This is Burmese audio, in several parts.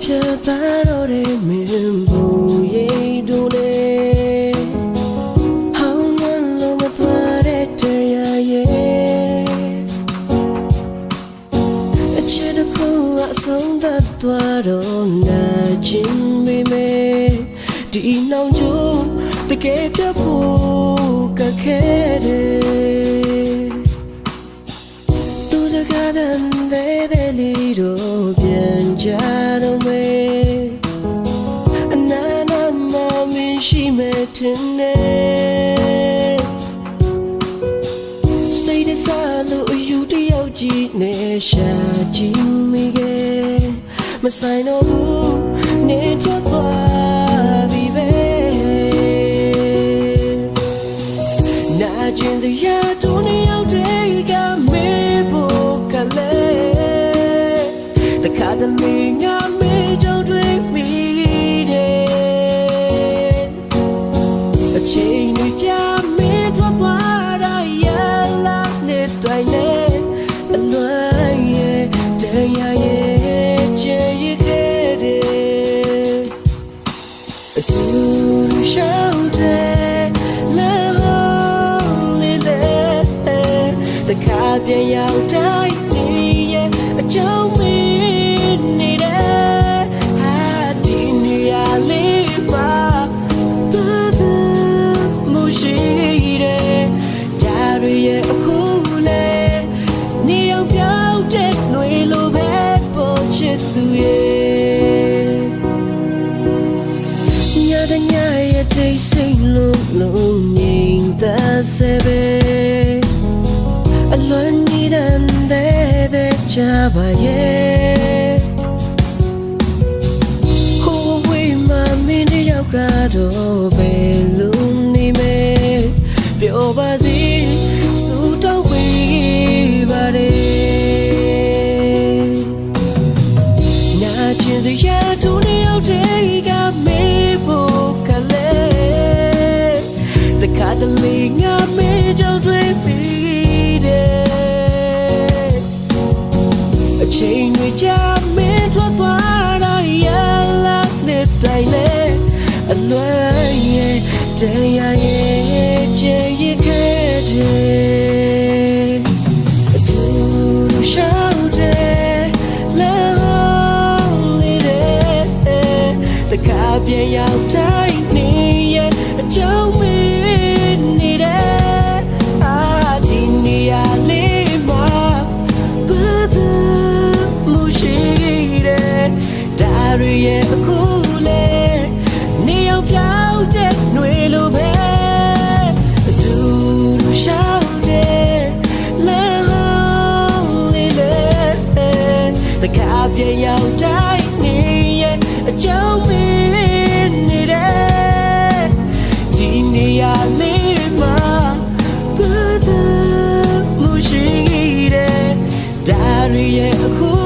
피어다로를 미는 부의 도래 하우만 로마 파레터야예 에치도 쿠아 성다 또아로 나 진비메 디나우조 뜨게 펴고 가케레 두자가는 데델리로 ပြန်ကြတော့မေအနာနာမမင်းရှိမဲ့တင်နေစိတ်တစားလို့အယူတယောက်ကြီးနဲ့ရှာကြည့်မိခဲ့မဆိုင်တော့ဘူးနေထွက်သွားပြီပဲနာကျင်စရာတို့နှ ရောက်တိုင်းနေရဲ့အကြောင်းမင်းနေတယ်ဟာဒီနေရာလေးပါမရှိတဲ့ဒါရရဲ့အခုလေနေအောင်ပြောင်းတဲ့ຫນွေလိုပဲပေါ်ချစ်သူရဲ့ညတဲ့ညရဲ့တိတ်ဆိတ်လုံးလုံးငြိမ်သက်စေပဲ အလွန်ကြီးတဲ့တဲ့ချပါရဲ့ဟိုဝေးမှမင်းတယောက်ကတော့ဘယ်လိုနေမဲပြောပါစီစူတော့ဝေးပါတယ်နာကျင်စရာသူတယောက်တည်းကမေးဖို့ကလေးတခါတလေငါမေးကြောင့်တွေ့ပြီး ချိန်တွေကြာမင်းထွက်သွားတာရလာတဲ့တိုင်လေအလွန်ရဲ့တရားရဲ့ချေရခဲ့တယ်အတူတူရှောင်းတယ်လေလေးတဲ့တကားပြန်ရောက်တိုင်း ရရဲ့အခုလေနေအောင်ပြောင်းတဲ့ຫນွေလိုပဲအတူတူရှောင်းတဲ့လဲဟောင်းလေးလေတကားပြေရောက်တိုင်းနေရဲ့အကြောင်းမင်းနေတယ်ဒီနေရာလေးမှာဘယ်သူမှရှိတဲ့ဒါရရဲ့အခု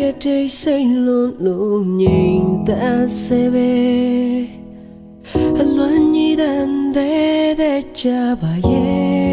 ရဲ့တိတ်ဆိတ်လုံးလုံးငြိမ်သက်စေပဲအလွန်ကြီးတဲ့တဲ့ကြပါရဲ့